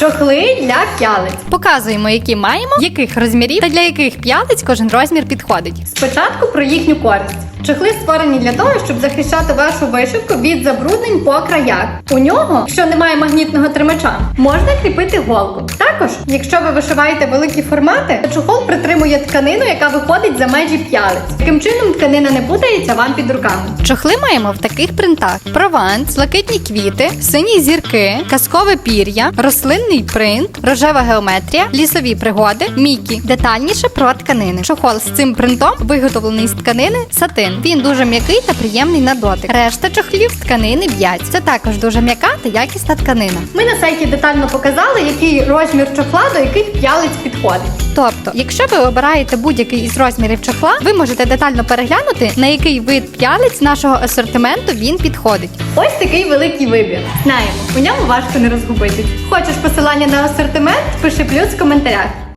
Чохли для п'ялиць. Показуємо, які маємо, яких розмірів та для яких п'ялиць кожен розмір підходить. Спочатку про їхню користь. Чохли створені для того, щоб захищати вашу вишивку від забруднень по краях. У нього, якщо немає магнітного тримача, можна кріпити голку. Також, якщо ви вишиваєте великі формати, то чохол притримує тканину, яка виходить за межі п'ялиць. Таким чином тканина не путається вам під руками. Чохли маємо в таких принтах: прованс, блакитні квіти, сині зірки, казкове пір'я, рослинний принт, рожева геометрія, лісові пригоди, мікі. Детальніше про тканини. Чохол з цим принтом виготовлений з тканини сатин. Він дуже м'який та приємний на дотик. Решта чохлів тканини в'ять. Це також дуже м'яка та якісна тканина. Ми на сайті детально показали, який розмір чохла до яких п'ялиць підходить. Тобто, якщо ви обираєте будь-який із розмірів чохла, ви можете детально переглянути, на який вид п'ялиць нашого асортименту він підходить. Ось такий великий вибір. Знаємо, у ньому важко не розгубитись. Хочеш посилання на асортимент? Пиши плюс в коментарях.